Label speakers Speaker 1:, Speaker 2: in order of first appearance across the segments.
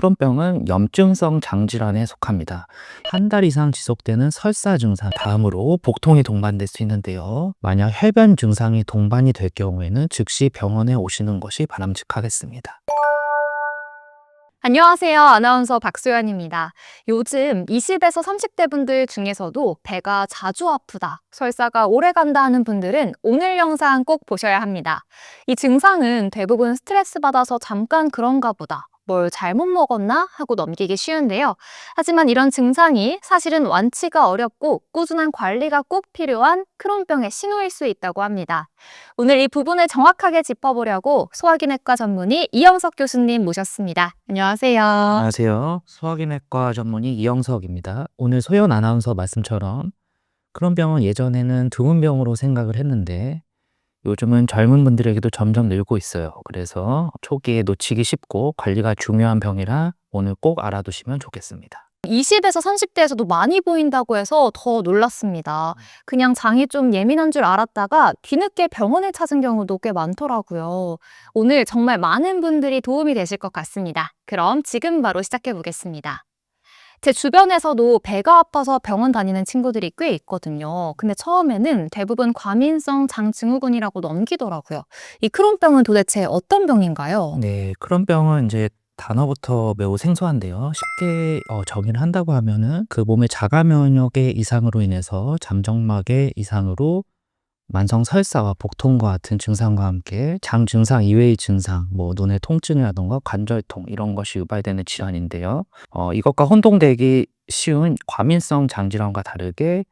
Speaker 1: 크론병은 염증성 장질환에 속합니다. 한 달 이상 지속되는 설사 증상 다음으로 복통이 동반될 수 있는데요. 만약 혈변 증상이 동반이 될 경우에는 즉시 병원에 오시는 것이 바람직하겠습니다.
Speaker 2: 안녕하세요. 아나운서 박소연입니다. 요즘 20에서 30대 분들 중에서도 배가 자주 아프다, 설사가 오래 간다 하는 분들은 오늘 영상 꼭 보셔야 합니다. 이 증상은 대부분 스트레스 받아서 잠깐 그런가 보다. 뭘 잘못 먹었나 하고 넘기기 쉬운데요. 하지만 이런 증상이 사실은 완치가 어렵고 꾸준한 관리가 꼭 필요한 크론병의 신호일 수 있다고 합니다. 오늘 이 부분을 정확하게 짚어보려고 소화기내과 전문의 이영석 교수님 모셨습니다. 안녕하세요.
Speaker 1: 안녕하세요. 소화기내과 전문의 이영석입니다. 오늘 소연 아나운서 말씀처럼 크론병은 예전에는 드문 병으로 생각을 했는데 요즘은 젊은 분들에게도 점점 늘고 있어요. 그래서 초기에 놓치기 쉽고 관리가 중요한 병이라 오늘 꼭 알아두시면 좋겠습니다.
Speaker 2: 20에서 30대에서도 많이 보인다고 해서 더 놀랐습니다. 그냥 장이 좀 예민한 줄 알았다가 뒤늦게 병원을 찾은 경우도 꽤 많더라고요. 오늘 정말 많은 분들이 도움이 되실 것 같습니다. 그럼 지금 바로 시작해 보겠습니다. 제 주변에서도 배가 아파서 병원 다니는 친구들이 꽤 있거든요. 근데 처음에는 대부분 과민성 장증후군이라고 넘기더라고요. 이 크론병은 도대체 어떤 병인가요?
Speaker 1: 네, 크론병은 이제 단어부터 매우 생소한데요. 쉽게 어, 정의를 한다고 하면은 그 몸의 자가 면역의 이상으로 인해서 잠정막의 이상으로 만성 설사와 복통과 같은 증상과 함께 장 증상 이외의 증상, 뭐 눈의 통증이라던가 관절통 이런 것이 유발되는 질환인데요. 어, 이것과 혼동되기 쉬운 과민성 장질환과 다르게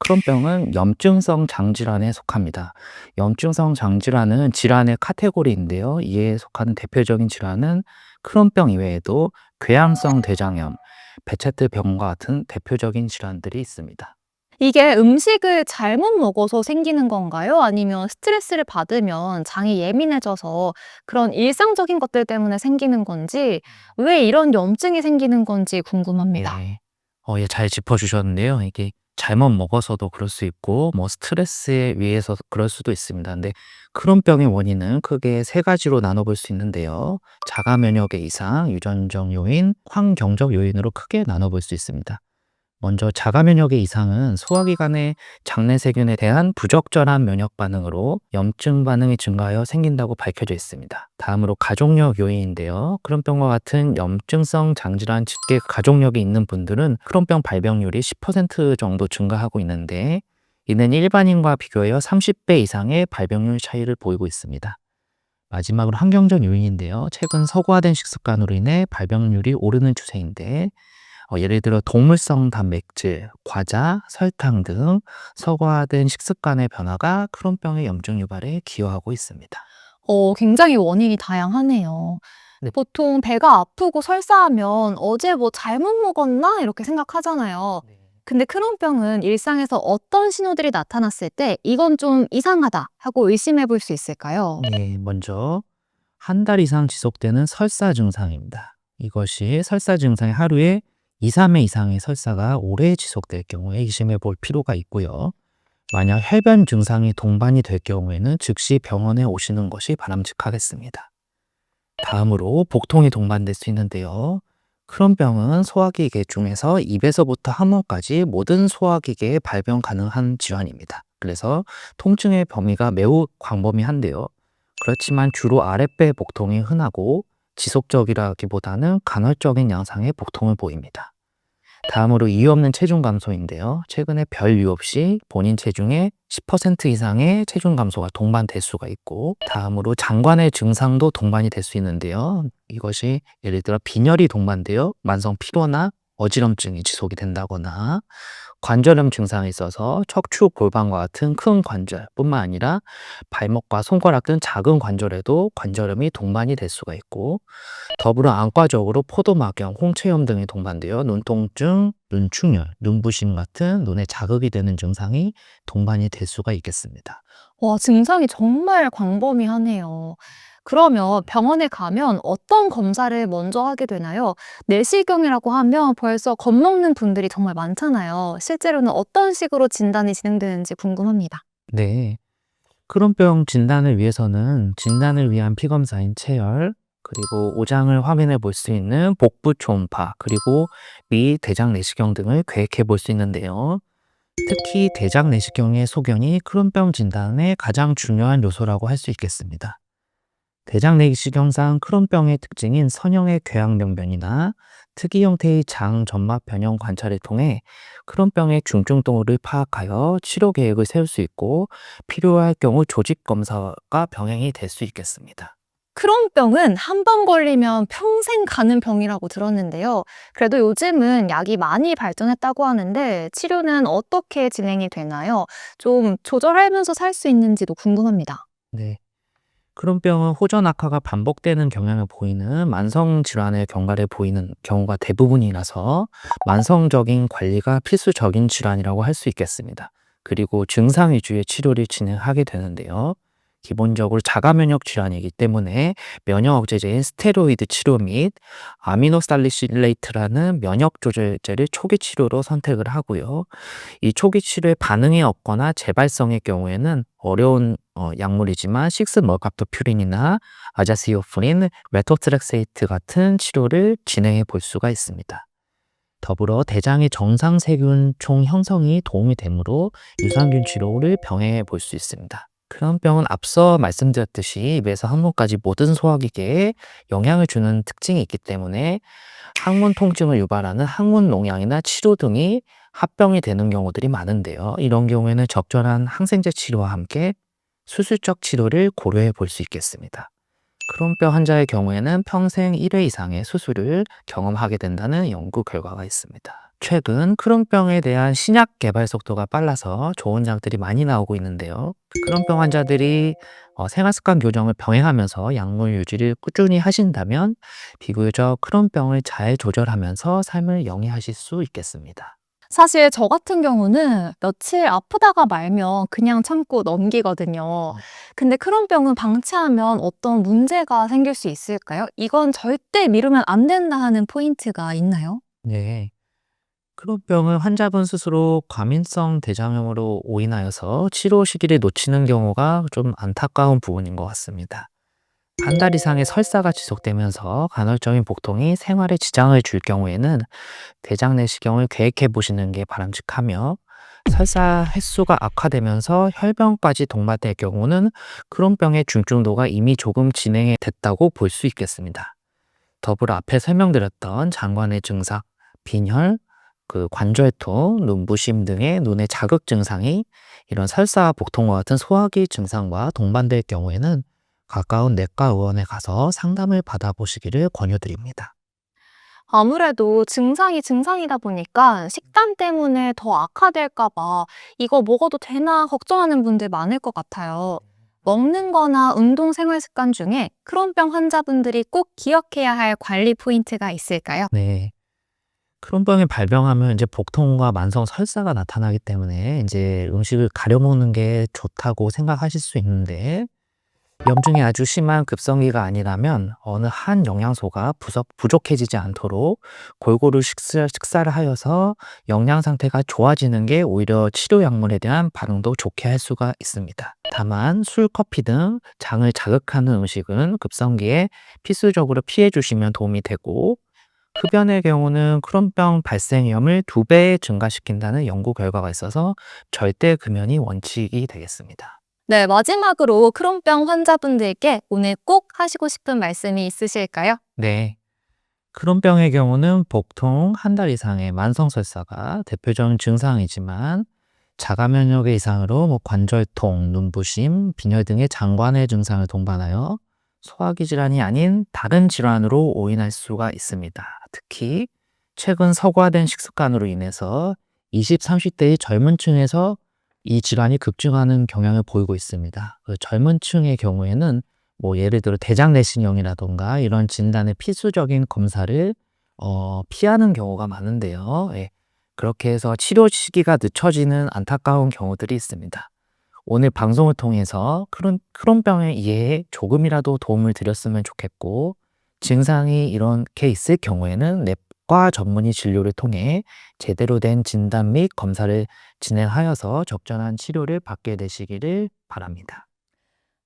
Speaker 1: 크론병은 염증성 장질환에 속합니다. 염증성 장질환은 질환의 카테고리인데요. 이에 속하는 대표적인 질환은 크론병 이외에도 궤양성 대장염, 베체트병과 같은 대표적인 질환들이 있습니다.
Speaker 2: 이게 음식을 잘못 먹어서 생기는 건가요? 아니면 스트레스를 받으면 장이 예민해져서 그런 일상적인 것들 때문에 생기는 건지, 왜 이런 염증이 생기는 건지 궁금합니다.
Speaker 1: 네. 어, 예, 잘 짚어주셨는데요. 이게 잘못 먹어서도 그럴 수 있고, 뭐 스트레스에 의해서 그럴 수도 있습니다. 근데 크론병의 원인은 크게 세 가지로 나눠볼 수 있는데요. 자가 면역의 이상, 유전적 요인, 환경적 요인으로 크게 나눠볼 수 있습니다. 먼저 자가 면역의 이상은 소화기관의 장내 세균에 대한 부적절한 면역 반응으로 염증 반응이 증가하여 생긴다고 밝혀져 있습니다. 다음으로 가족력 요인인데요. 크론병과 같은 염증성 장질환 직계 가족력이 있는 분들은 크론병 발병률이 10% 정도 증가하고 있는데 이는 일반인과 비교하여 30배 이상의 발병률 차이를 보이고 있습니다. 마지막으로 환경적 요인인데요. 최근 서구화된 식습관으로 인해 발병률이 오르는 추세인데 어, 예를 들어 동물성 단백질, 과자, 설탕 등 서구화된 식습관의 변화가 크론병의 염증 유발에 기여하고 있습니다.
Speaker 2: 어, 굉장히 원인이 다양하네요.
Speaker 1: 네.
Speaker 2: 보통 배가 아프고 설사하면 어제 뭐 잘못 먹었나? 이렇게 생각하잖아요. 근데 크론병은 일상에서 어떤 신호들이 나타났을 때 이건 좀 이상하다 하고 의심해 볼 수 있을까요?
Speaker 1: 네, 먼저 한 달 이상 지속되는 설사 증상입니다. 이것이 설사 증상이 하루에 2, 3회 이상의 설사가 오래 지속될 경우에 의심해 볼 필요가 있고요. 만약 혈변 증상이 동반이 될 경우에는 즉시 병원에 오시는 것이 바람직하겠습니다. 다음으로 복통이 동반될 수 있는데요. 크론병은 소화기계 중에서 입에서부터 항문까지 모든 소화기계에 발병 가능한 질환입니다. 그래서 통증의 범위가 매우 광범위한데요. 그렇지만 주로 아랫배 복통이 흔하고 지속적이라기보다는 간헐적인 양상의 복통을 보입니다. 다음으로 이유 없는 체중 감소인데요. 최근에 별 이유 없이 본인 체중의 10% 이상의 체중 감소가 동반될 수가 있고, 다음으로 장관의 증상도 동반이 될 수 있는데요. 이것이 예를 들어 빈혈이 동반되어 만성 피로나 어지럼증이 지속이 된다거나 관절염 증상이 있어서 척추 골반과 같은 큰 관절뿐만 아니라 발목과 손가락 등 작은 관절에도 관절염이 동반이 될 수가 있고 더불어 안과적으로 포도막염, 홍채염 등이 동반되어 눈통증, 눈충혈, 눈부심 같은 눈에 자극이 되는 증상이 동반이 될 수가 있겠습니다.
Speaker 2: 와, 증상이 정말 광범위하네요. 그러면 병원에 가면 어떤 검사를 먼저 하게 되나요? 내시경이라고 하면 벌써 겁먹는 분들이 정말 많잖아요. 실제로는 어떤 식으로 진단이 진행되는지 궁금합니다.
Speaker 1: 네. 크론병 진단을 위해서는 진단을 위한 피검사인 체열, 그리고 오장을 확인해 볼 수 있는 복부 초음파, 그리고 미 대장 내시경 등을 계획해 볼 수 있는데요. 특히 대장 내시경의 소견이 크론병 진단의 가장 중요한 요소라고 할 수 있겠습니다. 대장 내시경상 크론병의 특징인 선형의 궤양병변이나 특이 형태의 장 점막 변형 관찰을 통해 크론병의 중증도를 파악하여 치료 계획을 세울 수 있고 필요할 경우 조직 검사가 병행이 될 수 있겠습니다.
Speaker 2: 크론병은 한 번 걸리면 평생 가는 병이라고 들었는데요. 그래도 요즘은 약이 많이 발전했다고 하는데 치료는 어떻게 진행이 되나요? 좀 조절하면서 살 수 있는지도 궁금합니다.
Speaker 1: 네. 크론병은 호전 악화가 반복되는 경향을 보이는 만성 질환의 경과를 보이는 경우가 대부분이라서 만성적인 관리가 필수적인 질환이라고 할 수 있겠습니다. 그리고 증상 위주의 치료를 진행하게 되는데요. 기본적으로 자가 면역 질환이기 때문에 면역 억제제인 스테로이드 치료 및 아미노살리실레이트라는 면역 조절제를 초기 치료로 선택을 하고요. 이 초기 치료에 반응이 없거나 재발성의 경우에는 어려운 어, 약물이지만 식스 머갑토퓨린이나 아자시오프린, 레토트렉세이트 같은 치료를 진행해 볼 수가 있습니다. 더불어 대장의 정상 세균 총 형성이 도움이 되므로 유산균 치료를 병행해 볼 수 있습니다. 크론병은 앞서 말씀드렸듯이 입에서 항문까지 모든 소화기계에 영향을 주는 특징이 있기 때문에 항문 통증을 유발하는 항문 농양이나 치료 등이 합병이 되는 경우들이 많은데요. 이런 경우에는 적절한 항생제 치료와 함께 수술적 치료를 고려해 볼 수 있겠습니다. 크론병 환자의 경우에는 평생 1회 이상의 수술을 경험하게 된다는 연구 결과가 있습니다. 최근 크론병에 대한 신약 개발 속도가 빨라서 좋은 약들이 많이 나오고 있는데요. 크론병 환자들이 어, 생활습관 교정을 병행하면서 약물 유지를 꾸준히 하신다면 비교적 크론병을 잘 조절하면서 삶을 영위하실 수 있겠습니다.
Speaker 2: 사실 저 같은 경우는 며칠 아프다가 말면 그냥 참고 넘기거든요. 근데 크론병은 방치하면 어떤 문제가 생길 수 있을까요? 이건 절대 미루면 안 된다 하는 포인트가 있나요?
Speaker 1: 네. 크론병은 환자분 스스로 과민성 대장염으로 오인하여서 치료 시기를 놓치는 경우가 좀 안타까운 부분인 것 같습니다. 한 달 이상의 설사가 지속되면서 간헐적인 복통이 생활에 지장을 줄 경우에는 대장 내시경을 계획해 보시는 게 바람직하며 설사 횟수가 악화되면서 혈병까지 동반될 경우는 크론병의 중증도가 이미 조금 진행이 됐다고 볼 수 있겠습니다. 더불어 앞에 설명드렸던 장관의 증상, 빈혈, 그 관절통, 눈부심 등의 눈의 자극 증상이 이런 설사, 복통과 같은 소화기 증상과 동반될 경우에는 가까운 내과 의원에 가서 상담을 받아보시기를 권유드립니다.
Speaker 2: 아무래도 증상이 증상이다 보니까 식단 때문에 더 악화될까봐 이거 먹어도 되나 걱정하는 분들 많을 것 같아요. 먹는 거나 운동 생활 습관 중에 크론병 환자분들이 꼭 기억해야 할 관리 포인트가 있을까요?
Speaker 1: 네. 크론병이 발병하면 이제 복통과 만성 설사가 나타나기 때문에 이제 음식을 가려 먹는 게 좋다고 생각하실 수 있는데 염증이 아주 심한 급성기가 아니라면 어느 한 영양소가 부족, 부족해지지 않도록 골고루 식사, 식사를 하여서 영양 상태가 좋아지는 게 오히려 치료 약물에 대한 반응도 좋게 할 수가 있습니다. 다만 술, 커피 등 장을 자극하는 음식은 급성기에 필수적으로 피해 주시면 도움이 되고 흡연의 경우는 크론병 발생 위험을 두배 증가시킨다는 연구 결과가 있어서 절대 금연이 원칙이 되겠습니다.
Speaker 2: 네, 마지막으로 크론병 환자분들께 오늘 꼭 하시고 싶은 말씀이 있으실까요?
Speaker 1: 네. 크론병의 경우는 복통 한 달 이상의 만성 설사가 대표적인 증상이지만 자가 면역의 이상으로 뭐 관절통, 눈부심, 빈혈 등의 장관의 증상을 동반하여 소화기 질환이 아닌 다른 질환으로 오인할 수가 있습니다. 특히 최근 서구화된 식습관으로 인해서 20, 30대의 젊은 층에서 이 질환이 급증하는 경향을 보이고 있습니다. 그 젊은 층의 경우에는 뭐 예를 들어 대장 내시경이라던가 이런 진단의 필수적인 검사를 어, 피하는 경우가 많은데요. 예. 그렇게 해서 치료 시기가 늦춰지는 안타까운 경우들이 있습니다. 오늘 방송을 통해서 크론, 크론병의 이해에 조금이라도 도움을 드렸으면 좋겠고 증상이 이렇게 있을 경우에는 뇌과 전문의 진료를 통해 제대로 된 진단 및 검사를 진행하여서 적절한 치료를 받게 되시기를 바랍니다.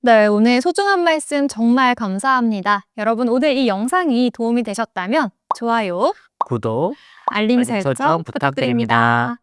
Speaker 2: 네, 오늘 소중한 말씀 정말 감사합니다. 여러분, 오늘 이 영상이 도움이 되셨다면 좋아요,
Speaker 1: 구독,
Speaker 2: 알림
Speaker 1: 설정
Speaker 2: 부탁드립니다.